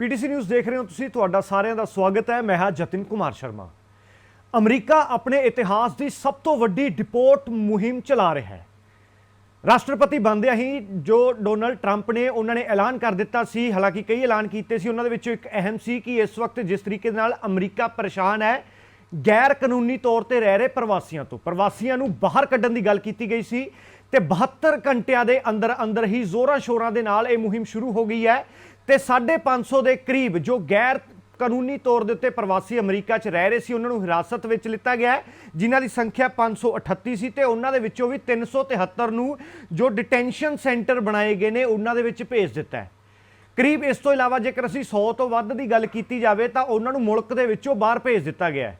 PTC news ਦੇਖ ਰਹੇ ਹੋ ਤੁਸੀਂ, ਤੁਹਾਡਾ ਸਾਰਿਆਂ ਦਾ ਸਵਾਗਤ ਹੈ। ਮੈਂ ਹਾਂ ਜਤਿਨ ਕੁਮਾਰ ਸ਼ਰਮਾ। ਅਮਰੀਕਾ ਆਪਣੇ ਇਤਿਹਾਸ ਦੀ ਸਭ ਤੋਂ ਵੱਡੀ ਡਿਪੋਰਟ ਮੁਹਿੰਮ ਚਲਾ ਰਿਹਾ ਹੈ। ਰਾਸ਼ਟਰਪਤੀ ਬਣਦਿਆਂ ਹੀ ਜੋ ਡੋਨਲਡ ਟਰੰਪ ਨੇ ਉਹਨਾਂ ਨੇ ਐਲਾਨ ਕਰ ਦਿੱਤਾ ਸੀ, ਹਾਲਾਂਕਿ ਕਈ ਐਲਾਨ ਕੀਤੇ ਸੀ, ਉਹਨਾਂ ਦੇ ਵਿੱਚੋਂ ਇੱਕ ਅਹਿਮ ਸੀ ਕਿ ਇਸ ਵਕਤ ਜਿਸ ਤਰੀਕੇ ਦੇ ਨਾਲ ਅਮਰੀਕਾ ਪਰੇਸ਼ਾਨ ਹੈ ਗੈਰ ਕਾਨੂੰਨੀ ਤੌਰ ਤੇ ਰਹਿ ਰਹੇ ਪ੍ਰਵਾਸੀਆਂ ਤੋਂ। ਪ੍ਰਵਾਸੀਆਂ ਨੂੰ ਬਾਹਰ ਕੱਢਣ ਦੀ ਗੱਲ ਕੀਤੀ ਗਈ ਸੀ ਤੇ 72 ਘੰਟਿਆਂ ਦੇ ਅੰਦਰ ਅੰਦਰ ਹੀ ਜ਼ੋਰਾਂ ਸ਼ੋਰਾਂ ਦੇ ਨਾਲ ਇਹ ਮੁਹਿੰਮ ਸ਼ੁਰੂ ਹੋ ਗਈ ਹੈ। ਤੇ 550 ਦੇ ਕਰੀਬ ਜੋ ਗੈਰ ਕਾਨੂੰਨੀ ਤੌਰ ਦੇ ਉੱਤੇ ਪ੍ਰਵਾਸੀ ਅਮਰੀਕਾ 'ਚ ਰਹਿ ਰਹੇ ਸੀ, ਉਹਨਾਂ ਨੂੰ ਹਿਰਾਸਤ ਵਿੱਚ ਲਿੱਤਾ ਗਿਆ ਜਿਨ੍ਹਾਂ ਦੀ ਸੰਖਿਆ 538 ਸੀ ਤੇ ਉਹਨਾਂ ਦੇ ਵਿੱਚੋਂ ਵੀ 373 ਨੂੰ ਜੋ ਡਿਟੈਂਸ਼ਨ ਸੈਂਟਰ ਬਣਾਏ ਗਏ ਨੇ, ਉਹਨਾਂ ਦੇ ਵਿੱਚ ਭੇਜ ਦਿੱਤਾ ਹੈ। ਕਰੀਬ ਇਸ ਤੋਂ ਇਲਾਵਾ ਜੇਕਰ ਅਸੀਂ 100 ਤੋਂ ਵੱਧ ਦੀ ਗੱਲ ਕੀਤੀ ਜਾਵੇ, ਤਾਂ ਉਹਨਾਂ ਨੂੰ ਮੁਲਕ ਦੇ ਵਿੱਚੋਂ ਬਾਹਰ ਭੇਜ ਦਿੱਤਾ ਗਿਆ ਹੈ।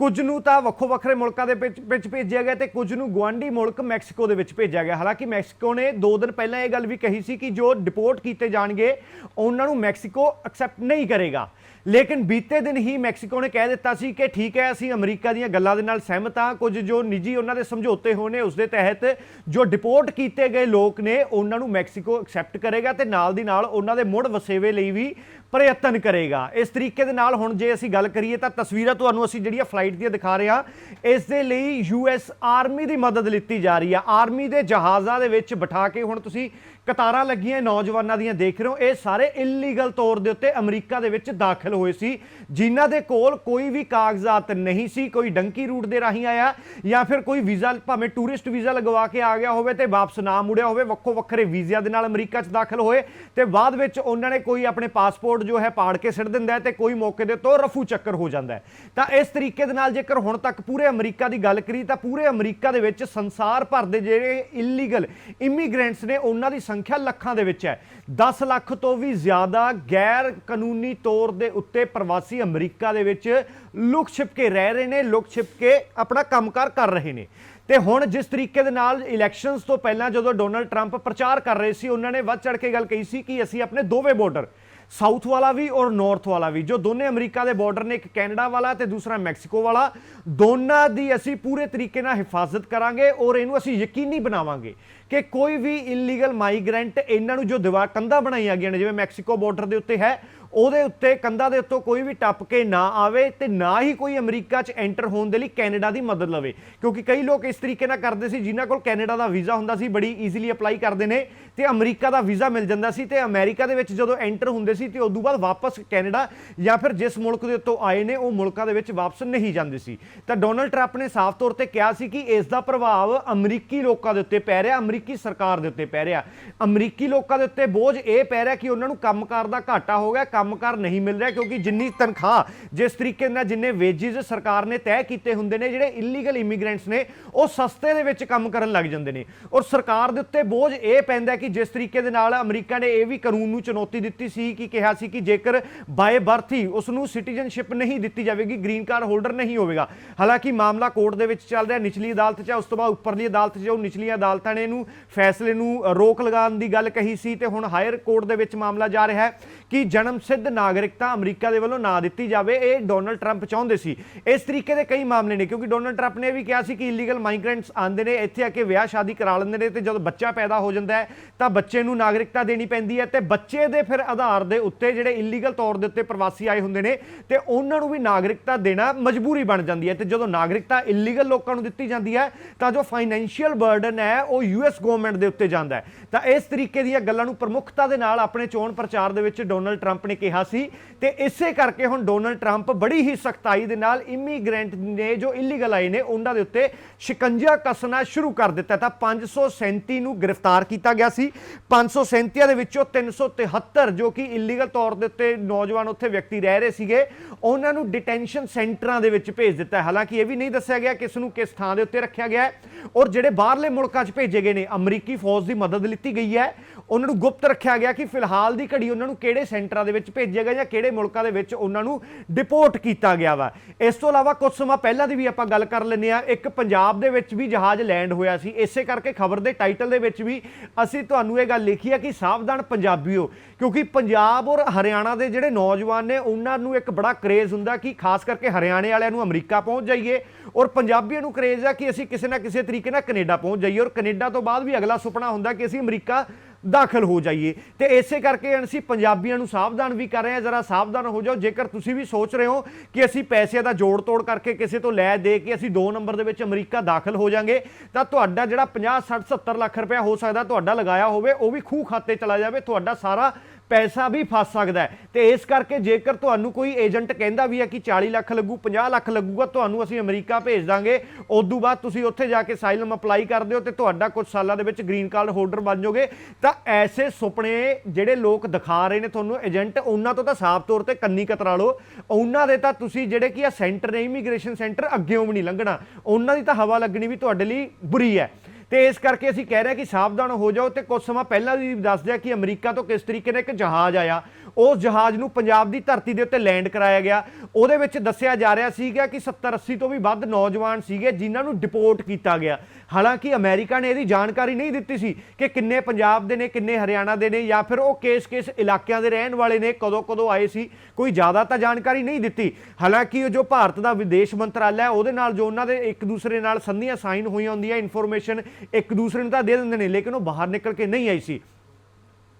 ਕੁਝ ਨੂੰ ਤਾਂ ਵੱਖੋ ਵੱਖਰੇ ਮੁਲਕਾਂ ਦੇ ਵਿੱਚ ਵਿੱਚ ਭੇਜਿਆ ਗਿਆ ਤੇ ਕੁਝ ਨੂੰ ਗਵਾਂਢੀ ਮੁਲਕ ਮੈਕਸੀਕੋ ਦੇ ਵਿੱਚ ਭੇਜਿਆ ਗਿਆ। ਹਾਲਾਂਕਿ ਮੈਕਸੀਕੋ ਨੇ 2 ਦਿਨ ਪਹਿਲਾਂ ਇਹ ਗੱਲ ਵੀ ਕਹੀ ਸੀ ਕਿ ਜੋ ਡਿਪੋਰਟ ਕੀਤੇ ਜਾਣਗੇ, ਉਹਨਾਂ ਨੂੰ ਮੈਕਸੀਕੋ ਐਕਸੈਪਟ ਨਹੀਂ ਕਰੇਗਾ। ਲੇਕਿਨ ਬੀਤੇ ਦਿਨ ਹੀ ਮੈਕਸੀਕੋ ਨੇ ਕਹਿ ਦਿੱਤਾ ਸੀ ਕਿ ਠੀਕ ਹੈ, ਅਸੀਂ ਅਮਰੀਕਾ ਦੀਆਂ ਗੱਲਾਂ ਦੇ ਨਾਲ ਸਹਿਮਤ ਹਾਂ। ਕੁਝ ਜੋ ਨਿੱਜੀ ਉਹਨਾਂ ਦੇ ਸਮਝੌਤੇ ਹੋਏ ਨੇ, ਉਸ ਦੇ ਤਹਿਤ ਜੋ ਡਿਪੋਰਟ ਕੀਤੇ ਗਏ ਲੋਕ ਨੇ, ਉਹਨਾਂ ਨੂੰ ਮੈਕਸੀਕੋ ਐਕਸੈਪਟ ਕਰੇਗਾ ਤੇ ਨਾਲ ਦੀ ਨਾਲ ਉਹਨਾਂ ਦੇ ਮੁੜ ਵਸੇਵੇ ਲਈ ਵੀ ਪ੍ਰਯਤਨ ਕਰੇਗਾ। ਇਸ ਤਰੀਕੇ ਦੇ ਨਾਲ ਹੁਣ ਜੇ ਅਸੀਂ ਗੱਲ ਕਰੀਏ ਤਾਂ ਤਸਵੀਰਾਂ ਤੁਹਾਨੂੰ ਅਸੀਂ ਜਿਹੜੀਆਂ ਫਲਾਈਟ ਦੀਆਂ ਦਿਖਾ ਰਹੇ ਹਾਂ, ਇਸ ਦੇ ਲਈ ਯੂਐਸ ਆਰਮੀ ਦੀ ਮਦਦ ਲਿੱਤੀ ਜਾ ਰਹੀ ਹੈ ਆਰਮੀ ਦੇ ਜਹਾਜ਼ਾਂ ਦੇ ਵਿੱਚ ਬਿਠਾ ਕੇ ਹੁਣ ਤੁਸੀਂ ਕਤਾਰਾਂ ਲੱਗੀਆਂ ਨੌਜਵਾਨਾਂ ਦੀਆਂ ਦੇਖ ਰਹੇ ਹੋ, ਇਹ ਸਾਰੇ ਇਲੀਗਲ ਤੌਰ ਦੇ ਉੱਤੇ ਅਮਰੀਕਾ ਦੇ ਵਿੱਚ ਦਾਖਲ ਹੋਏ ਸੀ। ਜਿਨ੍ਹਾਂ ਦੇ ਕੋਲ ਕੋਈ ਵੀ ਕਾਗਜ਼ਾਤ ਨਹੀਂ ਸੀ, ਕੋਈ ਡੰਕੀ ਰੂਟ ਦੇ ਰਾਹੀਂ ਆਇਆ ਜਾਂ ਫਿਰ ਕੋਈ ਵੀਜ਼ਾ, ਭਾਵੇਂ ਟੂਰਿਸਟ ਵੀਜ਼ਾ ਲਗਵਾ ਕੇ ਆ ਗਿਆ ਹੋਵੇ ਤੇ ਵਾਪਸ ਨਾ ਮੁੜਿਆ ਹੋਵੇ, ਵੱਖੋ ਵੱਖਰੇ ਵੀਜ਼ਿਆਂ ਦੇ ਨਾਲ ਅਮਰੀਕਾ 'ਚ ਦਾਖਲ ਹੋਏ ਤੇ ਬਾਅਦ ਵਿੱਚ ਉਹਨਾਂ ਨੇ ਕੋਈ ਆਪਣੇ ਪਾਸਪੋਰਟ ਜੋ ਹੈ ਪਾੜ ਕੇ ਸਿੱਟ ਦਿੰਦਾ ਹੈ ਤੇ ਕੋਈ ਮੌਕੇ ਦੇ ਤੋਂ ਰਫੂ ਚੱਕਰ ਹੋ ਜਾਂਦਾ ਹੈ। ਤਾਂ ਇਸ ਤਰੀਕੇ ਦੇ ਨਾਲ ਜੇਕਰ ਹੁਣ ਤੱਕ ਪੂਰੇ ਅਮਰੀਕਾ ਦੀ ਗੱਲ ਕਰੀ ਤਾਂ ਪੂਰੇ ਅਮਰੀਕਾ ਦੇ ਵਿੱਚ ਸੰਸਾਰ ਭਰ ਦੇ ਜਿਹੜੇ ਇਲੀਗਲ ਇਮੀਗ੍ਰੈਂਟਸ ਨੇ, ਉਹਨਾਂ ਦੀ ਸੰਖਿਆ ਲੱਖਾਂ ਦੇ ਵਿੱਚ ਹੈ। 10 ਲੱਖ ਤੋਂ ਵੀ ਜ਼ਿਆਦਾ ਗੈਰ ਕਾਨੂੰਨੀ ਤੌਰ ਦੇ ਉੱਤੇ ਪ੍ਰਵਾਸੀ ਅਮਰੀਕਾ ਦੇ ਵਿੱਚ ਲੁਕ ਛਿਪ ਕੇ ਰਹਿ ਰਹੇ ਨੇ, ਲੁਕ ਛਿਪ ਕੇ ਆਪਣਾ ਕੰਮਕਾਰ ਕਰ ਰਹੇ ਨੇ। ਤੇ ਹੁਣ ਜਿਸ ਤਰੀਕੇ ਦੇ ਨਾਲ ਇਲੈਕਸ਼ਨਸ ਤੋਂ ਪਹਿਲਾਂ ਜਦੋਂ ਡੋਨਲਡ ਟਰੰਪ ਪ੍ਰਚਾਰ ਕਰ ਰਹੇ ਸੀ, ਉਹਨਾਂ ਨੇ ਵੱਧ ਚੜ ਕੇ ਗੱਲ ਕਹੀ ਸੀ ਕਿ ਅਸੀਂ ਆਪਣੇ ਦੋਵੇਂ ਬਾਰਡਰ ਸਾਊਥ ਵਾਲਾ ਵੀ ਔਰ ਨਾਰਥ ਵਾਲਾ ਵੀ। ਜੋ ਦੋਨੇ ਅਮਰੀਕਾ ਦੇ ਬਾਰਡਰ ਨੇ, ਇੱਕ ਕੈਨੇਡਾ ਵਾਲਾ ਤੇ ਦੂਸਰਾ ਮੈਕਸੀਕੋ ਵਾਲਾ, ਦੋਨਾਂ ਦੀ ਅਸੀਂ ਪੂਰੇ ਤਰੀਕੇ ਨਾਲ ਹਿਫਾਜ਼ਤ ਕਰਾਂਗੇ ਔਰ ਇਹਨੂੰ ਅਸੀਂ ਯਕੀਨੀ ਬਣਾਵਾਂਗੇ ਕਿ ਕੋਈ ਵੀ ਇਲੀਗਲ ਮਾਈਗ੍ਰੈਂਟ ਇਹਨਾਂ ਨੂੰ ਜੋ ਦੀਵਾਰ ਕੰਧਾਂ ਬਣਾਈਆਂ ਗਈਆਂ ਨੇ, ਜਿਵੇਂ ਮੈਕਸੀਕੋ ਬਾਰਡਰ ਦੇ ਉੱਤੇ ਹੈ ਉਹਦੇ ਉੱਤੇ, ਕੰਧਾਂ ਦੇ ਉੱਤੋਂ ਕੋਈ ਵੀ ਟੱਪ ਕੇ ਨਾ ਆਵੇ ਤੇ ਨਾ ਹੀ ਕੋਈ ਅਮਰੀਕਾ 'ਚ ਐਂਟਰ ਹੋਣ ਦੇ ਲਈ ਕੈਨੇਡਾ ਦੀ ਮਦਦ ਲਵੇ। ਕਿਉਂਕਿ ਕਈ ਲੋਕ ਇਸ ਤਰੀਕੇ ਨਾਲ ਕਰਦੇ ਸੀ, ਜਿਨ੍ਹਾਂ ਕੋਲ ਕੈਨੇਡਾ ਦਾ ਵੀਜ਼ਾ ਹੁੰਦਾ ਸੀ, ਬੜੀ ਈਜ਼ੀਲੀ ਅਪਲਾਈ ਕਰਦੇ ਨੇ ਤੇ ਅਮਰੀਕਾ ਦਾ ਵੀਜ਼ਾ ਮਿਲ ਜਾਂਦਾ ਸੀ ਤੇ ਅਮਰੀਕਾ ਦੇ ਵਿੱਚ ਜਦੋਂ ਐਂਟਰ ਹੁੰਦੇ ਸੀ ਤੇ ਉਸ ਤੋਂ ਬਾਅਦ ਵਾਪਸ ਕੈਨੇਡਾ ਜਾਂ ਫਿਰ ਜਿਸ ਮੁਲਕ ਦੇ ਉੱਤੋਂ ਆਏ ਨੇ, ਉਹ ਮੁਲਕਾਂ ਦੇ ਵਿੱਚ ਵਾਪਸ ਨਹੀਂ ਜਾਂਦੇ ਸੀ। ਤਾਂ ਡੋਨਲਡ ਟਰੰਪ ਨੇ ਸਾਫ਼ ਤੌਰ ਤੇ ਕਿਹਾ ਸੀ ਕਿ ਇਸ ਦਾ ਪ੍ਰਭਾਵ ਅਮਰੀਕੀ ਲੋਕਾਂ ਦੇ ਉੱਤੇ ਪੈ ਰਿਹਾ, ਅਮਰੀਕੀ ਸਰਕਾਰ ਦੇ ਉੱਤੇ ਪੈ ਰਿਹਾ। ਅਮਰੀਕੀ ਲੋਕਾਂ ਦੇ ਉੱਤੇ ਬੋਝ ਇਹ ਪੈ ਰਿਹਾ ਕਿ ਉਹਨਾਂ ਨੂੰ ਕੰਮਕਾਰ ਦਾ ਘਾਟਾ ਹੋ ਗਿਆ ਕੰਮਕਾਰ ਨਹੀਂ ਮਿਲ ਰਿਹਾ ਕਿਉਂਕਿ ਜਿੰਨੀ ਤਨਖਾਹ ਜਿਸ ਤਰੀਕੇ ਨਾਲ ਜਿੰਨੇ ਵੇਜਿਸ ਸਰਕਾਰ ਨੇ ਤੈਅ ਕੀਤੇ ਹੁੰਦੇ ਨੇ, ਜਿਹੜੇ ਇਲੀਗਲ ਇਮੀਗ੍ਰੈਂਟਸ ਨੇ, ਉਹ ਸਸਤੇ ਦੇ ਵਿੱਚ ਕੰਮ ਕਰਨ ਲੱਗ ਜਾਂਦੇ ਨੇ। ਔਰ ਸਰਕਾਰ ਦੇ ਉੱਤੇ ਬੋਝ ਇਹ ਪੈਂਦਾ ਕਿ ਜਿਸ ਤਰੀਕੇ ਦੇ ਨਾਲ ਅਮਰੀਕਾ ਨੇ ਇਹ ਵੀ ਕਾਨੂੰਨ ਨੂੰ ਚੁਣੌਤੀ ਦਿੱਤੀ ਸੀ ਕਿ ਕਿਹਾ ਸੀ ਕਿ ਜੇਕਰ ਬਾਏ ਬਰਥ ਹੀ ਉਸ ਨੂੰ ਸਿਟੀਜ਼ਨਸ਼ਿਪ ਨਹੀਂ ਦਿੱਤੀ ਜਾਵੇਗੀ ਗ੍ਰੀਨ ਕਾਰਡ ਹੋਲਡਰ ਨਹੀਂ ਹੋਵੇਗਾ। ਹਾਲਾਂਕਿ ਮਾਮਲਾ ਕੋਰਟ ਦੇ ਵਿੱਚ ਚੱਲ ਰਿਹਾ, ਨਿਚਲੀ ਅਦਾਲਤ 'ਚ ਉਸ ਤੋਂ ਬਾਅਦ ਉੱਪਰਲੀ ਅਦਾਲਤ 'ਚ ਉਹ ਨਿਚਲੀਆਂ ਅਦਾਲਤਾਂ ਨੇ ਇਹਨੂੰ ਫੈਸਲੇ ਨੂੰ ਰੋਕ ਲਗਾਉਣ ਦੀ ਗੱਲ ਕਹੀ ਸੀ ਤੇ ਹੁਣ ਹਾਇਰ ਕੋਰਟ ਦੇ ਵਿੱਚ ਮਾਮਲਾ ਜਾ ਰਿਹਾ ਹੈ ਕਿ ਜਨਮ ਸਿੱਧ ਨਾਗਰਿਕਤਾ ਅਮਰੀਕਾ ਦੇ ਵੱਲੋਂ ਨਾ ਦਿੱਤੀ ਜਾਵੇ, ਇਹ ਡੋਨਲਡ ਟਰੰਪ ਚਾਹੁੰਦੇ ਸੀ। ਇਸ ਤਰੀਕੇ ਦੇ ਕਈ ਮਾਮਲੇ ਨੇ, ਕਿਉਂਕਿ ਡੋਨਲਡ ਟਰੰਪ ਨੇ ਵੀ ਕਿਹਾ ਸੀ ਕਿ ਇਲੀਗਲ ਮਾਈਗ੍ਰੈਂਟਸ ਆਉਂਦੇ ਨੇ, ਇੱਥੇ ਆ ਕੇ ਵਿਆਹ ਸ਼ਾਦੀ ਕਰਾ ਲੈਂਦੇ ਨੇ ਤੇ ਜਦੋਂ ਬੱਚਾ ਪੈਦਾ ਹੋ ਜਾਂਦਾ ਹੈ, ਤਾਂ ਬੱਚੇ ਨੂੰ ਨਾਗਰਿਕਤਾ ਦੇਣੀ ਪੈਂਦੀ ਹੈ ਤੇ ਬੱਚੇ ਦੇ ਫਿਰ ਆਧਾਰ ਦੇ ਉੱਤੇ ਜਿਹੜੇ ਇਲੀਗਲ ਤੌਰ ਦੇ ਉੱਤੇ ਪ੍ਰਵਾਸੀ ਆਏ ਹੁੰਦੇ ਨੇ, ਤੇ ਉਹਨਾਂ ਨੂੰ ਵੀ ਨਾਗਰਿਕਤਾ ਦੇਣਾ ਮਜਬੂਰੀ ਬਣ ਜਾਂਦੀ ਹੈ। ਤੇ ਜਦੋਂ ਨਾਗਰਿਕਤਾ ਇਲੀਗਲ ਲੋਕਾਂ ਨੂੰ ਦਿੱਤੀ ਜਾਂਦੀ ਹੈ, ਤਾਂ ਜੋ ਫਾਈਨੈਂਸ਼ੀਅਲ ਬਰਡਨ ਹੈ, ਉਹ ਯੂਐਸ ਗਵਰਨਮੈਂਟ ਦੇ ਉੱਤੇ ਜਾਂਦਾ ਹੈ। ਤਾਂ ਇਸ ਤਰੀਕੇ ਦੀਆਂ ਗੱਲਾਂ ਨੂੰ ਪ੍ਰਮੁੱਖਤਾ ਦੇ ਨਾਲ ਆਪਣੇ ਚੋਣ ਪ੍ਰਚਾਰ ਦੇ ਵਿੱਚ ਡੋਨਲਡ ਟਰੰਪ ਨੇ ਕਿਹਾ ਸੀ ਤੇ ਇਸੇ ਕਰਕੇ ਹੁਣ ਡੋਨਲਡ ਟਰੰਪ ਬੜੀ ਹੀ ਸਖਤਾਈ ਦੇ ਨਾਲ ਇਮੀਗ੍ਰੈਂਟ ਨੇ ਜੋ ਇਲੀਗਲ ਆਏ ਨੇ, ਉਹਨਾਂ ਦੇ ਉੱਤੇ ਸ਼ਿਕੰਜਾ ਕੱਸਣਾ ਸ਼ੁਰੂ ਕਰ ਦਿੱਤਾ। ਤਾਂ 537 ਨੂੰ ਗ੍ਰਿਫਤਾਰ ਕੀਤਾ ਗਿਆ ਸੀ। 537 ਦੇ ਵਿੱਚੋਂ 373 ਜੋ ਕਿ ਇਲੀਗਲ ਤੌਰ ਦੇ ਉੱਤੇ ਨੌਜਵਾਨ ਉੱਥੇ ਵਿਅਕਤੀ ਰਹਿ ਰਹੇ ਸੀਗੇ, ਉਹਨਾਂ ਨੂੰ ਡਿਟੈਂਸ਼ਨ ਸੈਂਟਰਾਂ ਦੇ ਵਿੱਚ ਭੇਜ ਦਿੱਤਾ ਹਾਲਾਂਕਿ ਇਹ ਵੀ ਨਹੀਂ ਦੱਸਿਆ ਗਿਆ ਕਿਸ ਨੂੰ ਕਿਸ ਥਾਂ ਦੇ ਉੱਤੇ ਰੱਖਿਆ ਗਿਆ ਔਰ ਜਿਹੜੇ ਬਾਹਰਲੇ ਮੁਲਕਾਂ 'ਚ ਭੇਜੇ ਗਏ ਨੇ, ਅਮਰੀਕੀ ਫੌਜ ਦੀ ਮਦਦ ਲਿੱਤੀ ਗਈ ਹੈ। ਉਹਨਾਂ ਨੂੰ ਗੁਪਤ ਰੱਖਿਆ ਗਿਆ ਕਿ ਫਿਲਹਾਲ ਦੀ ਘੜੀ ਉਹਨਾਂ ਨੂੰ ਕਿਹੜੇ ਸੈਂਟਰਾਂ ਦੇ ਵਿੱਚ ਭੇਜਿਆ ਗਿਆ ਜਾਂ ਕਿਹੜੇ ਮੁਲਕਾਂ ਦੇ ਵਿੱਚ ਉਹਨਾਂ ਨੂੰ ਡਿਪੋਰਟ ਕੀਤਾ ਗਿਆ ਵਾ। ਇਸ ਤੋਂ ਇਲਾਵਾ ਕੁਝ ਸਮਾਂ ਪਹਿਲਾਂ ਦੀ ਵੀ ਆਪਾਂ ਗੱਲ ਕਰ ਲੈਂਦੇ ਆ ਇੱਕ ਪੰਜਾਬ ਦੇ ਵਿੱਚ ਵੀ ਜਹਾਜ਼ ਲੈਂਡ ਹੋਇਆ ਸੀ। ਇਸੇ ਕਰਕੇ ਖਬਰ ਦੇ ਟਾਈਟਲ ਦੇ ਵਿੱਚ ਵੀ ਅਸੀਂ ਤੁਹਾਨੂੰ ਇਹ ਗੱਲ ਲਿਖੀ ਹੈ ਕਿ ਸਾਵਧਾਨ ਪੰਜਾਬੀਓ, ਕਿਉਂਕਿ ਪੰਜਾਬ ਔਰ ਹਰਿਆਣਾ ਦੇ ਜਿਹੜੇ ਨੌਜਵਾਨ ਨੇ, ਉਹਨਾਂ ਨੂੰ ਇੱਕ ਬੜਾ ਕਰੇਜ਼ ਹੁੰਦਾ ਕਿ ਖਾਸ ਕਰਕੇ ਹਰਿਆਣੇ ਵਾਲਿਆਂ ਨੂੰ ਅਮਰੀਕਾ ਪਹੁੰਚ ਜਾਈਏ ਔਰ ਪੰਜਾਬੀਆਂ ਨੂੰ ਕਰੇਜ਼ ਆ ਕਿ ਅਸੀਂ ਕਿਸੇ ਨਾ ਕਿਸੇ ਤਰੀਕੇ ਨਾਲ ਕੈਨੇਡਾ ਪਹੁੰਚ ਜਾਈਏ। ਔਰ ਕੈਨੇਡਾ ਤੋਂ ਬਾਅਦ ਵੀ ਅਗਲਾ ਸੁਪਨਾ ਹੁੰਦਾ ਕਿ ਅਸੀਂ ਅਮਰੀਕਾ ਦਾਖਲ ਹੋ ਜਾਈਏ। ਤੇ ਇਸੇ ਕਰਕੇ ਅਸੀਂ ਪੰਜਾਬੀਆਂ ਨੂੰ ਸਾਵਧਾਨ ਵੀ ਕਰ ਰਹੇ ਹਾਂ। ਜਰਾ ਸਾਵਧਾਨ ਹੋ ਜਾਓ। ਜੇਕਰ ਤੁਸੀਂ ਵੀ ਸੋਚ ਰਹੇ ਹੋ ਕਿ ਅਸੀਂ ਪੈਸੇ ਦਾ ਜੋੜ ਤੋੜ ਕਰਕੇ ਕਿਸੇ ਤੋਂ ਲੈ, ਦੇ ਕੇ ਅਸੀਂ 2 ਨੰਬਰ ਦੇ ਵਿੱਚ ਅਮਰੀਕਾ ਦਾਖਲ ਹੋ ਜਾਾਂਗੇ, ਤਾਂ ਤੁਹਾਡਾ ਜਿਹੜਾ 50 60 70 ਲੱਖ ਰੁਪਇਆ ਹੋ ਸਕਦਾ, ਤੁਹਾਡਾ ਲਗਾਇਆ ਹੋਵੇ, ਉਹ ਵੀ ਖੂਹ ਖਾਤੇ ਚਲਾ ਜਾਵੇ। ਤੁਹਾਡਾ ਸਾਰਾ ਪੈਸਾ ਵੀ ਫਸ ਸਕਦਾ ਹੈ। ਤੇ ਇਸ ਕਰਕੇ ਜੇਕਰ ਤੁਹਾਨੂੰ ਕੋਈ ਏਜੰਟ ਕਹਿੰਦਾ ਵੀ ਹੈ ਕਿ 40 ਲੱਖ ਲੱਗੂ 50 ਲੱਖ ਲੱਗੂਗਾ, ਤੁਹਾਨੂੰ ਅਸੀਂ ਅਮਰੀਕਾ ਭੇਜ ਦਾਂਗੇ। ਉਦੋਂ ਬਾਅਦ ਤੁਸੀਂ ਉੱਥੇ ਜਾ ਕੇ ਸਾਈਲਮ ਅਪਲਾਈ ਕਰ ਦਿਓ ਤੇ ਤੁਹਾਡਾ ਕੁਝ ਸਾਲਾਂ ਦੇ ਵਿੱਚ ਗ੍ਰੀਨ ਕਾਰਡ ਹੋਲਡਰ ਬਣ ਜਾਓਗੇ। ਤਾਂ ਐਸੇ ਸੁਪਨੇ ਜਿਹੜੇ ਲੋਕ ਦਿਖਾ ਰਹੇ ਨੇ ਤੁਹਾਨੂੰ, ਏਜੰਟ, ਉਹਨਾਂ ਤੋਂ ਤਾਂ ਸਾਫ਼ ਤੌਰ ਤੇ ਕੰਨੀ ਕਤਰਾ ਲਓ। ਉਹਨਾਂ ਦੇ ਤਾਂ ਤੁਸੀਂ ਜਿਹੜੇ ਕੀ ਆ ਸੈਂਟਰ ਨੇ, ਇਮੀਗ੍ਰੇਸ਼ਨ ਸੈਂਟਰ ਅੱਗੇੋਂ ਵੀ ਨਹੀਂ ਲੰਘਣਾ। ਉਹਨਾਂ ਦੀ ਤਾਂ ਹਵਾ ਲੱਗਣੀ ਵੀ ਤੁਹਾਡੇ ਲਈ ਬੁਰੀ ਹੈ। ਤੇ ਇਸ ਕਰਕੇ ਅਸੀਂ ਕਹਿ ਰਹੇ ਹਾਂ ਕਿ ਸਾਵਧਾਨ ਹੋ ਜਾਓ ਤੇ ਕੁਝ ਸਮਾਂ ਪਹਿਲਾਂ ਵੀ ਦੱਸ ਦਿਆ ਕਿ ਅਮਰੀਕਾ ਤੋਂ ਕਿਸ ਤਰੀਕੇ ਨਾਲ ਇੱਕ ਜਹਾਜ਼ ਆਇਆ। ਉਸ ਜਹਾਜ਼ ਨੂੰ ਪੰਜਾਬ ਦੀ ਧਰਤੀ ਦੇ ਉੱਤੇ ਲੈਂਡ ਕਰਾਇਆ ਗਿਆ। ਉਹਦੇ ਵਿੱਚ ਦੱਸਿਆ ਜਾ ਰਿਹਾ ਸੀਗਾ ਕਿ 70 80 ਤੋਂ ਵੀ ਵੱਧ ਨੌਜਵਾਨ ਸੀਗੇ ਜਿਨ੍ਹਾਂ ਨੂੰ ਡਿਪੋਰਟ ਕੀਤਾ ਗਿਆ। ਹਾਲਾਂਕਿ ਅਮਰੀਕਾ ਨੇ ਇਹਦੀ ਜਾਣਕਾਰੀ ਨਹੀਂ ਦਿੱਤੀ ਸੀ ਕਿ ਕਿੰਨੇ ਪੰਜਾਬ ਦੇ ਨੇ, ਕਿੰਨੇ ਹਰਿਆਣਾ ਦੇ ਨੇ ਜਾਂ ਫਿਰ ਉਹ ਕਿਸ-ਕਿਸ ਇਲਾਕਿਆਂ ਦੇ ਰਹਿਣ ਵਾਲੇ ਨੇ ਕਦੋਂ ਕਦੋਂ ਆਏ ਸੀ, ਕੋਈ ਜ਼ਿਆਦਾ ਤਾਂ ਜਾਣਕਾਰੀ ਨਹੀਂ ਦਿੱਤੀ। ਹਾਲਾਂਕਿ ਉਹ ਜੋ ਭਾਰਤ ਦਾ ਵਿਦੇਸ਼ ਮੰਤਰਾਲਾ ਹੈ, ਉਹਦੇ ਨਾਲ ਜੋ ਉਹਨਾਂ ਦੇ ਇੱਕ ਦੂਸਰੇ ਨਾਲ ਸੰਧੀਆਂ ਸਾਈਨ ਹੋਈਆਂ ਹੁੰਦੀਆਂ, ਇਨਫੋਰਮੇਸ਼ਨ ਇੱਕ ਦੂਸਰੇ ਨੂੰ ਤਾਂ ਦੇ ਦਿੰਦੇ ਨੇ, ਲੇਕਿਨ ਉਹ ਬਾਹਰ ਨਿਕਲ ਕੇ ਨਹੀਂ ਆਈ ਸੀ।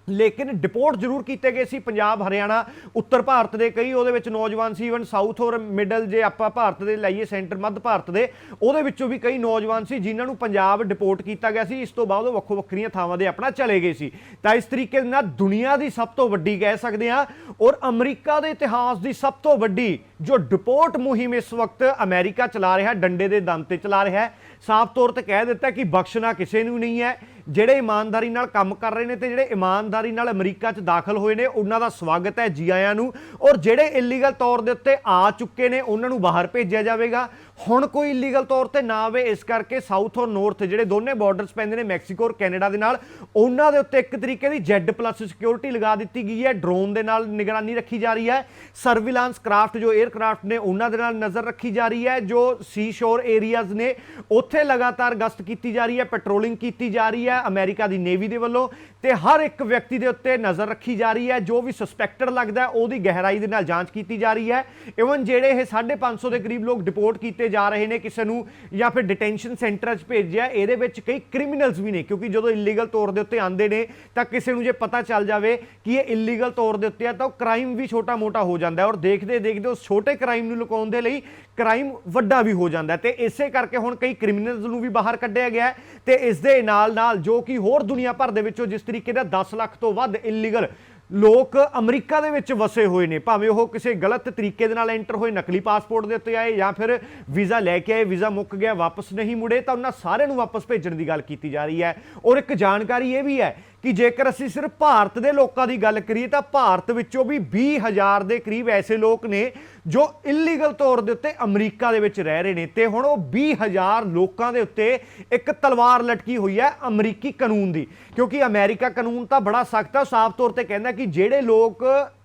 ਲੇਕਿਨ ਡਿਪੋਰਟ ਜ਼ਰੂਰ ਕੀਤੇ ਗਏ ਸੀ ਪੰਜਾਬ, ਹਰਿਆਣਾ, ਉੱਤਰ ਭਾਰਤ ਦੇ ਕਈ, ਉਹਦੇ ਵਿੱਚ ਨੌਜਵਾਨ ਸੀ ਇਵਨ ਸਾਊਥ ਔਰ ਮਿਡਲ ਜੇ ਆਪਾਂ ਭਾਰਤ ਦੇ ਲਈਏ ਸੈਂਟਰ ਮੱਧ ਭਾਰਤ ਦੇ, ਉਹਦੇ ਵਿੱਚੋਂ ਵੀ ਕਈ ਨੌਜਵਾਨ ਸੀ ਜਿਨ੍ਹਾਂ ਨੂੰ ਪੰਜਾਬ ਡਿਪੋਰਟ ਕੀਤਾ ਗਿਆ ਸੀ। ਇਸ ਤੋਂ ਬਾਅਦ ਉਹ ਵੱਖੋ ਵੱਖਰੀਆਂ ਥਾਵਾਂ ਦੇ ਆਪਣਾ ਚਲੇ ਗਏ ਸੀ। ਤਾਂ ਇਸ ਤਰੀਕੇ ਨਾਲ ਦੁਨੀਆ ਦੀ ਸਭ ਤੋਂ ਵੱਡੀ ਕਹਿ ਸਕਦੇ ਹਾਂ, ਔਰ ਅਮਰੀਕਾ ਦੇ ਇਤਿਹਾਸ ਦੀ ਸਭ ਤੋਂ ਵੱਡੀ ਜੋ ਡਿਪੋਰਟ ਮੁਹਿੰਮ ਇਸ ਵਕਤ ਅਮਰੀਕਾ ਚਲਾ ਰਿਹਾ, ਡੰਡੇ ਦੇ ਦਮ ਤੇ ਚਲਾ ਰਿਹਾ ਹੈ ਸਾਫ਼ ਤੌਰ ਤੇ ਕਹਿ ਦਿੱਤਾ ਕਿ ਬਖਸ਼ਣਾ ਕਿਸੇ ਨੂੰ ਨਹੀਂ ਹੈ। ਜਿਹੜੇ ਇਮਾਨਦਾਰੀ ਨਾਲ ਕੰਮ ਕਰ ਰਹੇ ਨੇ ਤੇ ਜਿਹੜੇ ਇਮਾਨਦਾਰੀ ਨਾਲ ਅਮਰੀਕਾ 'ਚ ਦਾਖਲ ਹੋਏ ਨੇ, ਉਹਨਾਂ ਦਾ ਸਵਾਗਤ ਹੈ ਜੀ ਆਇਆਂ ਨੂੰ। ਔਰ ਜਿਹੜੇ ਇਲੀਗਲ ਤੌਰ ਦੇ ਉੱਤੇ ਆ ਚੁੱਕੇ ਨੇ, ਉਹਨਾਂ ਨੂੰ ਬਾਹਰ ਭੇਜਿਆ ਜਾਵੇਗਾ। ਹੁਣ ਕੋਈ ਇਲੀਗਲ ਤੌਰ ਤੇ ਨਾ ਆਵੇ, ਇਸ ਕਰਕੇ ਸਾਊਥ ਔਰ ਨਾਰਥ ਜਿਹੜੇ ਦੋਨੇ ਬਾਰਡਰਸ ਪੈਂਦੇ ਨੇ ਮੈਕਸੀਕੋ ਔਰ ਕੈਨੇਡਾ ਦੇ ਨਾਲ, ਉਹਨਾਂ ਦੇ ਉੱਤੇ ਇੱਕ ਤਰੀਕੇ ਦੀ ਜੈਡ ਪਲੱਸ ਸਿਕਿਉਰਿਟੀ ਲਗਾ ਦਿੱਤੀ ਗਈ ਹੈ। ਡਰੋਨ ਦੇ ਨਾਲ ਨਿਗਰਾਨੀ ਰੱਖੀ ਜਾ ਰਹੀ ਹੈ। ਸਰਵੀਲਾਂਸ ਕਰਾਫਟ ਜੋ 에ਅਰਕ੍ਰਾਫਟ ਨੇ, ਉਹਨਾਂ ਦੇ ਨਾਲ ਨਜ਼ਰ ਰੱਖੀ ਜਾ ਰਹੀ ਹੈ। ਜੋ ਸੀ ਸ਼ੋਰ ਏਰੀਆਜ਼ ਨੇ, ਉੱਥੇ ਲਗਾਤਾਰ ਗਸ਼ਤ ਕੀਤੀ ਜਾ ਰਹੀ ਹੈ ਪੈਟਰੋਲਿੰਗ ਕੀਤੀ ਜਾ ਰਹੀ ਹੈ ਅਮਰੀਕਾ ਦੀ ਨੇਵੀ ਦੇ ਵੱਲੋਂ, ਤੇ ਹਰ ਇੱਕ ਵਿਅਕਤੀ ਦੇ ਉੱਤੇ ਨਜ਼ਰ ਰੱਖੀ ਜਾ ਰਹੀ ਹੈ। ਜੋ ਵੀ ਸਸਪੈਕਟਡ ਲੱਗਦਾ ਉਹਦੀ ਗਹਿਰਾਈ ਦੇ ਨਾਲ ਜਾਂਚ ਕੀਤੀ ਜਾ ਰਹੀ ਹੈ। ਇਵਨ ਜਿਹੜੇ ਇਹ 550 ਦੇ ਕਰੀਬ ਲੋਕ ਡਿਪੋਰਟ ਕੀਤੇ ਜਾ ਰਹੇ ਨੇ ਕਿਸੇ ਨੂੰ ਜਾਂ ਫਿਰ ਡਿਟੈਂਸ਼ਨ ਸੈਂਟਰ 'ਚ ਭੇਜਿਆ, ਇਹਦੇ ਵਿੱਚ ਕਈ ਕ੍ਰਿਮੀਨਲਸ ਵੀ ਨੇ, ਕਿਉਂਕਿ ਜਦੋਂ ਇਲੀਗਲ ਤੌਰ ਦੇ ਉੱਤੇ ਆਉਂਦੇ ਨੇ, ਤਾਂ ਕਿਸੇ ਨੂੰ ਜੇ ਪਤਾ ਚੱਲ ਜਾਵੇ ਕਿ ਇਹ ਇਲੀਗਲ ਤੌਰ ਦੇ ਉੱਤੇ ਆ, ਤਾਂ ਉਹ ਕ੍ਰਾਈਮ ਵੀ ਛੋਟਾ-ਮੋਟਾ ਹੋ ਜਾਂਦਾ ਔਰ ਦੇਖਦੇ ਦੇਖਦੇ ਉਸ ਛੋਟੇ ਕ੍ਰਾਈਮ ਨੂੰ ਲੁਕਾਉਣ ਦੇ ਲਈ ਕ੍ਰਾਈਮ ਵੱਡਾ ਵੀ ਹੋ ਜਾਂਦਾ ਹੈ। ਤੇ ਇਸੇ ਕਰਕੇ ਹੁਣ ਕਈ ਕ੍ਰਿਮੀਨਲਸ ਨੂੰ ਵੀ ਬਾਹਰ ਕੱਢਿਆ ਗਿਆ ਹੈ ਤੇ ਇਸ ਦੇ ਨਾਲ ਨਾਲ ਜੋ ਕਿ ਹੋਰ ਦੁਨੀਆ ਭਰ ਦੇ ਵਿੱਚੋਂ ਜਿਸ ਤਰੀਕੇ ਦਾ 10 ਲੱਖ ਤੋਂ ਵੱਧ ਇਲੀਗਲ ਲੋਕ ਅਮਰੀਕਾ ਦੇ ਵਿੱਚ ਵਸੇ ਹੋਏ ਨੇ। ਭਾਵੇਂ ਉਹ ਕਿਸੇ ਗਲਤ ਤਰੀਕੇ ਦੇ ਨਾਲ ਐਂਟਰ ਹੋਏ, ਨਕਲੀ ਪਾਸਪੋਰਟ ਦੇ ਉੱਤੇ ਆਏ ਜਾਂ ਫਿਰ ਵੀਜ਼ਾ ਲੈ ਕੇ ਆਏ, ਵੀਜ਼ਾ ਮੁੱਕ ਗਿਆ, ਵਾਪਸ ਨਹੀਂ ਮੁੜੇ, ਤਾਂ ਉਹਨਾਂ ਸਾਰਿਆਂ ਨੂੰ ਵਾਪਸ ਭੇਜਣ ਦੀ ਗੱਲ ਕੀਤੀ ਜਾ ਰਹੀ ਹੈ। ਔਰ ਇੱਕ ਜਾਣਕਾਰੀ ਇਹ ਵੀ ਹੈ ਕਿ ਜੇਕਰ ਅਸੀਂ ਸਿਰਫ ਭਾਰਤ ਦੇ ਲੋਕਾਂ ਦੀ ਗੱਲ ਕਰੀਏ ਤਾਂ ਭਾਰਤ ਵਿੱਚੋਂ ਵੀ 20000 ਦੇ ਕਰੀਬ ਐਸੇ ਲੋਕ ਨੇ ਜੋ ਇਲੀਗਲ ਤੌਰ ਦੇ ਉੱਤੇ ਅਮਰੀਕਾ ਦੇ ਵਿੱਚ ਰਹਿ ਰਹੇ ਨੇ। ਤੇ ਹੁਣ ਉਹ 20000 ਲੋਕਾਂ ਦੇ ਉੱਤੇ ਇੱਕ ਤਲਵਾਰ ਲਟਕੀ ਹੋਈ ਹੈ ਅਮਰੀਕੀ ਕਾਨੂੰਨ ਦੀ। ਕਿਉਂਕਿ ਅਮਰੀਕਾ ਕਾਨੂੰਨ ਤਾਂ ਬੜਾ ਸਖਤ ਹੈ ਸਾਫ਼ ਤੌਰ ਤੇ ਕਹਿੰਦਾ ਕਿ ਜਿਹੜੇ ਲੋਕ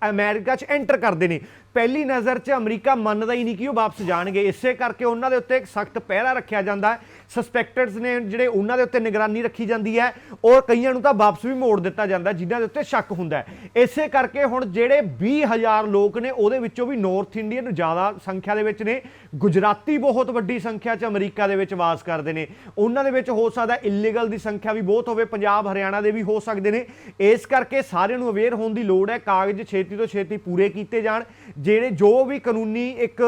ਅਮਰੀਕਾ 'ਚ ਐਂਟਰ ਕਰਦੇ ਨੇ, ਪਹਿਲੀ ਨਜ਼ਰ 'ਚ ਅਮਰੀਕਾ ਮੰਨਦਾ ਹੀ ਨਹੀਂ ਕਿ ਉਹ ਵਾਪਸ ਜਾਣਗੇ। ਇਸੇ ਕਰਕੇ ਉਹਨਾਂ ਦੇ ਉੱਤੇ ਇੱਕ ਸਖਤ ਪਹਿਰਾ ਰੱਖਿਆ ਜਾਂਦਾ ਹੈ। ਸਸਪੈਕਟਡਸ ਨੇ ਜਿਹੜੇ ਉਹਨਾਂ ਦੇ ਉੱਤੇ ਨਿਗਰਾਨੀ ਰੱਖੀ ਜਾਂਦੀ ਹੈ ਔਰ ਕਈਆਂ ਨੂੰ ਤਾਂ ਵਾਪਸ ਵੀ ਮੋੜ ਦਿੱਤਾ ਜਾਂਦਾ ਜਿਨ੍ਹਾਂ ਦੇ ਉੱਤੇ ਸ਼ੱਕ ਹੁੰਦਾ ਹੈ। ਇਸੇ ਕਰਕੇ ਹੁਣ ਜਿਹੜੇ 20000 ਲੋਕ ਨੇ, ਉਹਦੇ ਵਿੱਚੋਂ ਵੀ ਨਾਰਥ ਇੰਡੀਅਨ ਜ਼ਿਆਦਾ ਸੰਖਿਆ ਦੇ ਵਿੱਚ ਨੇ। ਗੁਜਰਾਤੀ ਬਹੁਤ ਵੱਡੀ ਸੰਖਿਆ 'ਚ ਅਮਰੀਕਾ ਦੇ ਵਿੱਚ ਵਾਸ ਕਰਦੇ ਨੇ। ਉਹਨਾਂ ਦੇ ਵਿੱਚ ਹੋ ਸਕਦਾ ਇਲੀਗਲ ਦੀ ਸੰਖਿਆ ਵੀ ਬਹੁਤ ਹੋਵੇ, ਪੰਜਾਬ, ਹਰਿਆਣਾ ਦੇ ਵੀ ਹੋ ਸਕਦੇ ਨੇ। ਇਸ ਕਰਕੇ ਸਾਰਿਆਂ ਨੂੰ ਅਵੇਅਰ ਹੋਣ ਦੀ ਲੋੜ ਹੈ, ਕਾਗਜ਼ ਛੇਤੀ ਤੋਂ ਛੇਤੀ ਪੂਰੇ ਕੀਤੇ ਜਾਣ। ਜਿਹੜੇ ਜੋ ਵੀ ਕਾਨੂੰਨੀ ਇੱਕ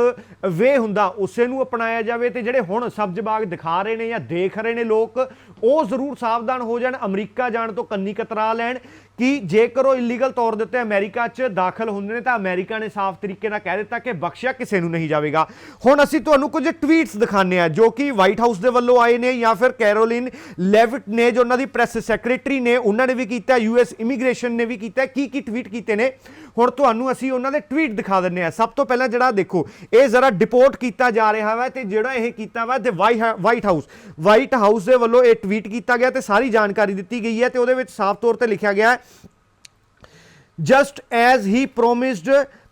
ਵੇ ਹੁੰਦਾ, ਉਸੇ ਨੂੰ ਅਪਣਾਇਆ ਜਾਵੇ ਤੇ ਜਿਹੜੇ ਹੁਣ ਸਬਜ਼ ਬਾਗ ਦਿਖਾ ਰਹੇ ਨੇ ਜਾਂ ਦੇਖ ਰਹੇ ਨੇ ਲੋਕ, ਉਹ ਜ਼ਰੂਰ ਸਾਵਧਾਨ ਹੋ ਜਾਣ, ਅਮਰੀਕਾ ਜਾਣ ਤੋਂ ਕੰਨੀ ਕਤਰਾ ਲੈਣ। ਕਿ ਜੇਕਰ ਉਹ ਇਲੀਗਲ ਤੌਰ ਦੇ ਉੱਤੇ ਅਮਰੀਕਾ 'ਚ ਦਾਖਲ ਹੁੰਦੇ ਨੇ ਤਾਂ ਅਮਰੀਕਾ ਨੇ ਸਾਫ਼ ਤਰੀਕੇ ਨਾਲ ਕਹਿ ਦਿੱਤਾ ਕਿ ਬਖਸ਼ਿਆ ਕਿਸੇ ਨੂੰ ਨਹੀਂ ਜਾਵੇਗਾ। ਹੁਣ ਅਸੀਂ ਤੁਹਾਨੂੰ ਕੁਝ ਟਵੀਟਸ ਦਿਖਾਣੇ ਆ ਜੋ ਕਿ ਵਾਈਟ ਹਾਊਸ ਦੇ ਵੱਲੋਂ ਆਏ ਨੇ ਜਾਂ ਫਿਰ ਕੈਰੋਲਿਨ ਲੈਵਿਟ ਨੇ, ਜੋ ਉਹਨਾਂ ਦੀ ਪ੍ਰੈਸ ਸੈਕਟਰੀ ਨੇ, ਉਹਨਾਂ ਨੇ ਵੀ ਕੀਤਾ ਯੂਐਸ ਇਮੀਗ੍ਰੇਸ਼ਨ ਨੇ ਵੀ ਕੀਤਾ, ਕੀ ਕੀ ਟਵੀਟ ਕੀਤੇ ਨੇ। ਹੁਣ ਤੁਹਾਨੂੰ ਅਸੀਂ ਉਹਨਾਂ ਦੇ ਟਵੀਟ ਦਿਖਾ ਦਿੰਨੇ ਆ ਸਭ ਤੋਂ ਪਹਿਲਾਂ ਜਿਹੜਾ ਦੇਖੋ, ਇਹ ਜ਼ਰਾ ਡਿਪੋਰਟ ਕੀਤਾ ਜਾ ਰਿਹਾ ਵਾ ਤੇ ਜਿਹੜਾ ਇਹ ਕੀਤਾ ਵਾ ਤੇ ਵਾਈਟ ਹਾਊਸ ਵਾਈਟ ਹਾਊਸ ਦੇ ਵੱਲੋਂ ਇਹ ਟਵੀਟ ਕੀਤਾ ਗਿਆ ਤੇ ਸਾਰੀ ਜਾਣਕਾਰੀ ਦਿੱਤੀ ਗਈ ਹੈ ਤੇ ਉਹਦੇ ਵਿੱਚ ਸਾਫ਼ ਤੌਰ ਤੇ ਲਿਖਿਆ ਗਿਆ ਹੈ just as he promised,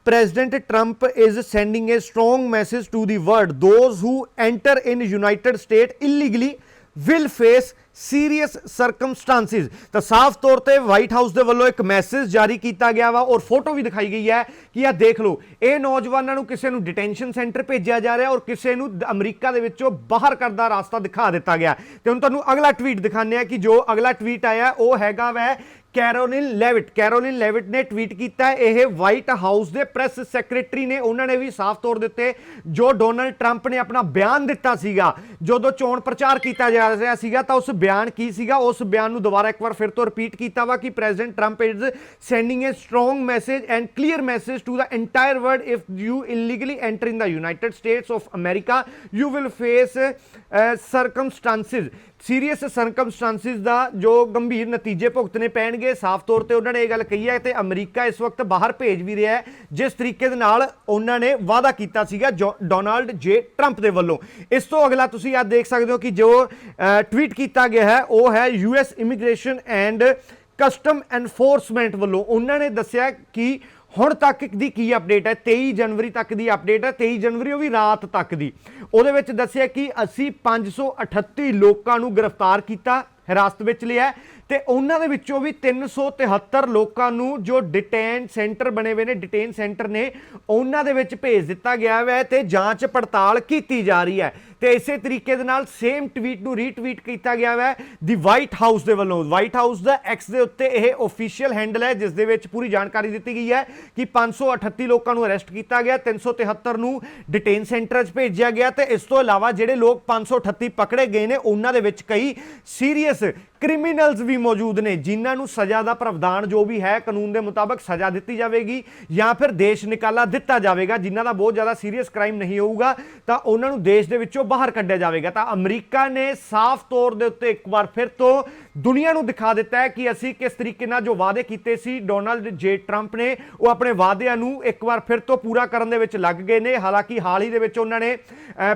president trump is sending a strong message to the world. Those who enter in united states illegally will face serious circumstances ਤਾਂ ਸਾਫ਼ ਤੌਰ ਤੇ ਵਾਈਟ ਹਾਊਸ ਦੇ ਵੱਲੋਂ ਇੱਕ ਮੈਸੇਜ ਜਾਰੀ ਕੀਤਾ ਗਿਆ ਵਾ ਔਰ ਫੋਟੋ ਵੀ ਦਿਖਾਈ ਗਈ ਹੈ ਕਿ ਆ ਦੇਖ ਲਓ ਇਹ ਨੌਜਵਾਨਾਂ ਨੂੰ ਕਿਸੇ ਨੂੰ ਡਿਟੈਂਸ਼ਨ ਸੈਂਟਰ ਭੇਜਿਆ ਜਾ ਰਿਹਾ ਔਰ ਕਿਸੇ ਨੂੰ ਅਮਰੀਕਾ ਦੇ ਵਿੱਚੋਂ ਬਾਹਰ ਕਰਦਾ ਰਾਸਤਾ ਦਿਖਾ ਦਿੱਤਾ ਗਿਆ ਤੇ ਹੁਣ ਤੁਹਾਨੂੰ ਅਗਲਾ ਟਵੀਟ ਦਿਖਾਉਂਦੇ ਆ ਕਿ ਜੋ ਅਗਲਾ ਟਵੀਟ ਆਇਆ ਉਹ ਹੈਗਾ ਵੈ ਕੈਰੋਲਿਨ ਲੈਵਿਟ ਕੈਰੋਲਿਨ ਲੈਵਿਟ ਨੇ ਟਵੀਟ ਕੀਤਾ ਇਹ ਵਾਈਟ ਹਾਊਸ ਦੇ ਪ੍ਰੈਸ ਸੈਕਟਰੀ ਨੇ, ਉਹਨਾਂ ਨੇ ਵੀ ਸਾਫ਼ ਤੌਰ ਦੇ ਉੱਤੇ ਜੋ ਡੋਨਲਡ ਟਰੰਪ ਨੇ ਆਪਣਾ ਬਿਆਨ ਦਿੱਤਾ ਸੀਗਾ, ਜਦੋਂ ਚੋਣ ਪ੍ਰਚਾਰ ਕੀਤਾ ਜਾ ਰਿਹਾ ਸੀਗਾ, ਤਾਂ ਉਸ ਬਿਆਨ ਕੀ ਸੀਗਾ? ਉਸ ਬਿਆਨ ਨੂੰ ਦੁਬਾਰਾ ਇੱਕ ਵਾਰ ਫਿਰ ਤੋਂ ਰਿਪੀਟ ਕੀਤਾ ਵਾ ਕਿ president Trump is sending a strong message and clear message to the entire world if you illegally enter in the United States of America you will face circumstances serious circumstances ਦਾ ਜੋ ਗੰਭੀਰ ਨਤੀਜੇ ਭੁਗਤਣੇ ਪੈਣਗੇ, ਸਾਫ਼ ਤੌਰ ਤੇ ਉਹਨਾਂ ਨੇ ਇਹ ਗੱਲ ਕਹੀ ਹੈ ਤੇ ਅਮਰੀਕਾ ਇਸ ਵਕਤ ਬਾਹਰ ਭੇਜ ਵੀ ਰਿਹਾ ਹੈ, ਜਿਸ ਤਰੀਕੇ ਦੇ ਨਾਲ ਉਹਨਾਂ ਨੇ ਵਾਅਦਾ ਕੀਤਾ ਸੀਗਾ ਜੋ- ਡੋਨਾਲਡ ਜੇ ਟਰੰਪ ਦੇ ਵੱਲੋਂ। ਇਸ ਤੋਂ ਅਗਲਾ ਤੁਸੀਂ ਆ ਦੇਖ ਸਕਦੇ ਹੋ ਕਿ ਜੋ ਟਵੀਟ ਕੀਤਾ ਗਿਆ ਹੈ, ਉਹ ਹੈ US immigration and custom enforcement ਵੱਲੋਂ ਉਹਨਾਂ ਨੇ ਦੱਸਿਆ ਕਿ ਹੁਣ ਤੱਕ ਦੀ ਕੀ ਅਪਡੇਟ ਹੈ? 23 ਜਨਵਰੀ ਤੱਕ ਦੀ ਅਪਡੇਟ ਹੈ। 23 ਜਨਵਰੀ ਉਹ ਵੀ ਰਾਤ ਤੱਕ ਦੀ। ਉਹਦੇ ਵਿੱਚ ਦੱਸਿਆ ਕਿ ਅਸੀਂ 538 ਲੋਕਾਂ ਨੂੰ ਗ੍ਰਿਫਤਾਰ ਕੀਤਾ, ਹਿਰਾਸਤ ਵਿੱਚ ਲਿਆ ਤੇ ਉਹਨਾਂ ਦੇ ਵਿੱਚੋਂ ਵੀ 373 ਲੋਕਾਂ ਨੂੰ ਜੋ ਡਿਟੇਨ ਸੈਂਟਰ ਬਣੇ ਹੋਏ ਨੇ ਡਿਟੇਨ ਸੈਂਟਰ ਨੇ, ਉਹਨਾਂ ਦੇ ਵਿੱਚ ਭੇਜ ਦਿੱਤਾ ਗਿਆ ਹੈ ਤੇ ਜਾਂਚ ਪੜਤਾਲ ਕੀਤੀ ਜਾ ਰਹੀ ਹੈ। ਤੇ ਇਸੇ ਤਰੀਕੇ ਦੇ ਨਾਲ ਸੇਮ ਟਵੀਟ ਨੂੰ ਰੀਟਵੀਟ ਕੀਤਾ ਗਿਆ ਹੈ ਦੀ ਵਾਈਟ ਹਾਊਸ ਦੇ ਵੱਲੋਂ। ਵਾਈਟ ਹਾਊਸ ਦਾ ਐਕਸ ਦੇ ਉੱਤੇ ਇਹ ਅਫੀਸ਼ੀਅਲ ਹੈਂਡਲ ਹੈ, ਜਿਸ ਦੇ ਵਿੱਚ ਪੂਰੀ ਜਾਣਕਾਰੀ ਦਿੱਤੀ ਗਈ ਹੈ ਕਿ 538 ਲੋਕਾਂ ਨੂੰ ਅਰੈਸਟ ਕੀਤਾ ਗਿਆ 373 ਨੂੰ ਡਿਟੇਨ ਸੈਂਟਰ 'ਚ ਭੇਜਿਆ ਗਿਆ ਤੇ ਇਸ ਤੋਂ ਇਲਾਵਾ ਜਿਹੜੇ ਲੋਕ 538 ਪਕੜੇ ਗਏ ਨੇ, ਉਹਨਾਂ ਦੇ ਵਿੱਚ ਕਈ ਸੀਰੀਅਸ ਕ੍ਰਿਮੀਨਲਸ ਵੀ ਮੌਜੂਦ ਨੇ, ਜਿਨ੍ਹਾਂ ਨੂੰ ਸਜ਼ਾ ਦਾ ਪ੍ਰਾਵਧਾਨ ਜੋ ਵੀ ਹੈ, ਕਾਨੂੰਨ ਦੇ ਮੁਤਾਬਕ ਸਜ਼ਾ ਦਿੱਤੀ ਜਾਵੇਗੀ ਜਾਂ ਫਿਰ ਦੇਸ਼ ਨਿਕਾਲਾ ਦਿੱਤਾ ਜਾਵੇਗਾ, ਜਿਨ੍ਹਾਂ ਦਾ ਬਹੁਤ ਜ਼ਿਆਦਾ ਸੀਰੀਅਸ ਕ੍ਰਾਈਮ ਨਹੀਂ ਹੋਊਗਾ, ਤਾਂ ਉਹਨਾਂ ਨੂੰ ਦੇਸ਼ ਦੇ ਵਿੱਚੋਂ ਬਾਹਰ ਕੱਢਿਆ ਜਾਵੇਗਾ ਤਾਂ ਅਮਰੀਕਾ ਨੇ ਸਾਫ਼ ਤੌਰ ਦੇ ਉੱਤੇ ਇੱਕ ਵਾਰ ਫਿਰ ਤੋਂ ਦੁਨੀਆ ਨੂੰ ਦਿਖਾ ਦਿੱਤਾ ਹੈ ਕਿ ਅਸੀਂ ਕਿਸ ਤਰੀਕੇ ਨਾਲ ਜੋ ਵਾਅਦੇ ਕੀਤੇ ਸੀ, ਡੋਨਲਡ ਜੇ ਟਰੰਪ ਨੇ, ਉਹ ਆਪਣੇ ਵਾਅਦਿਆਂ ਨੂੰ ਇੱਕ ਵਾਰ ਫਿਰ ਤੋਂ ਪੂਰਾ ਕਰਨ ਦੇ ਵਿੱਚ ਲੱਗ ਗਏ ਨੇ। ਹਾਲਾਂਕਿ ਹਾਲ ਹੀ ਦੇ ਵਿੱਚ ਉਹਨਾਂ ਨੇ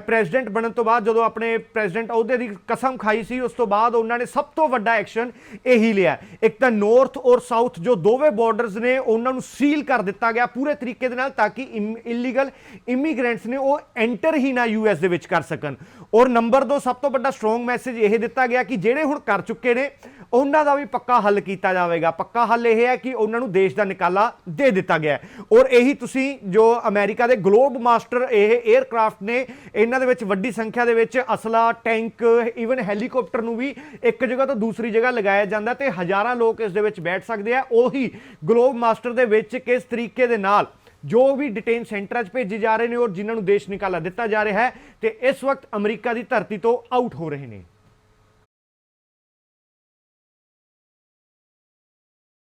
ਪ੍ਰੈਜ਼ੀਡੈਂਟ ਬਣਨ ਤੋਂ ਬਾਅਦ ਜਦੋਂ ਆਪਣੇ ਪ੍ਰੈਜ਼ੀਡੈਂਟ ਅਹੁਦੇ ਦੀ ਕਸਮ ਖਾਈ ਸੀ, ਉਸ ਤੋਂ ਬਾਅਦ ਉਹਨਾਂ ਨੇ ਸਭ ਤੋਂ ਵੱਡਾ ਐਕਸ਼ਨ ਇਹੀ ਲਿਆ। ਇੱਕ ਤਾਂ ਨਾਰਥ ਔਰ ਸਾਊਥ ਜੋ ਦੋਵੇਂ ਬਾਰਡਰਸ ਨੇ, ਉਹਨਾਂ ਨੂੰ ਸੀਲ ਕਰ ਦਿੱਤਾ ਗਿਆ ਪੂਰੇ ਤਰੀਕੇ ਦੇ ਨਾਲ ਤਾਂ ਕਿ ਇਲੀਗਲ ਇਮੀਗ੍ਰੈਂਟਸ ਨੇ ਉਹ ਐਂਟਰ ਹੀ ਨਾ ਯੂਐਸ ਦੇ ਵਿੱਚ ਕਰ ਸਕਣ। ਔਰ ਨੰਬਰ 2 ਸਭ ਤੋਂ ਵੱਡਾ ਸਟਰੋਂਗ ਮੈਸੇਜ ਇਹ ਦਿੱਤਾ ਗਿਆ ਕਿ ਜਿਹੜੇ ਹੁਣ ਕਰ ਚੁੱਕੇ ਨੇ ਉਹਨਾਂ ਦਾ ਵੀ ਪੱਕਾ ਹੱਲ ਕੀਤਾ ਜਾਵੇਗਾ। ਪੱਕਾ ਹੱਲ ਇਹ ਹੈ ਕਿ ਉਹਨਾਂ ਨੂੰ ਦੇਸ਼ ਦਾ ਨਿਕਾਲਾ ਦੇ ਦਿੱਤਾ ਗਿਆ ਔਰ ਇਹੀ ਤੁਸੀਂ ਜੋ ਅਮਰੀਕਾ ਦੇ ਗਲੋਬ ਮਾਸਟਰ ਇਹ 에ਅਰਕ੍ਰਾਫਟ ਨੇ, ਇਹਨਾਂ ਦੇ ਵਿੱਚ ਵੱਡੀ ਸੰਖਿਆ ਦੇ ਵਿੱਚ ਅਸਲਾ, ਟੈਂਕ ਈਵਨ ਹੈਲੀਕਾਪਟਰ ਨੂੰ ਵੀ ਇੱਕ ਜਗ੍ਹਾ ਤੋਂ ਦੂਸਰੀ ਜਗ੍ਹਾ ਲਗਾਇਆ ਜਾਂਦਾ ਤੇ ਹਜ਼ਾਰਾਂ ਲੋਕ ਇਸ ਦੇ ਵਿੱਚ ਬੈਠ ਸਕਦੇ ਆ। ਉਹੀ ਗਲੋਬ ਮਾਸਟਰ ਦੇ ਵਿੱਚ ਕਿਸ ਤਰੀਕੇ ਦੇ ਨਾਲ ਜੋ ਵੀ ਡਿਟੇਨ ਸੈਂਟਰਾਂ 'ਚ ਭੇਜੇ ਜਾ ਰਹੇ ਨੇ ਔਰ ਜਿਨ੍ਹਾਂ ਨੂੰ ਦੇਸ਼ ਨਿਕਾਲਾ ਦਿੱਤਾ ਜਾ ਰਿਹਾ ਹੈ ਤੇ ਇਸ ਵਕਤ ਅਮਰੀਕਾ ਦੀ ਧਰਤੀ ਤੋਂ ਆਊਟ ਹੋ ਰਹੇ ਨੇ।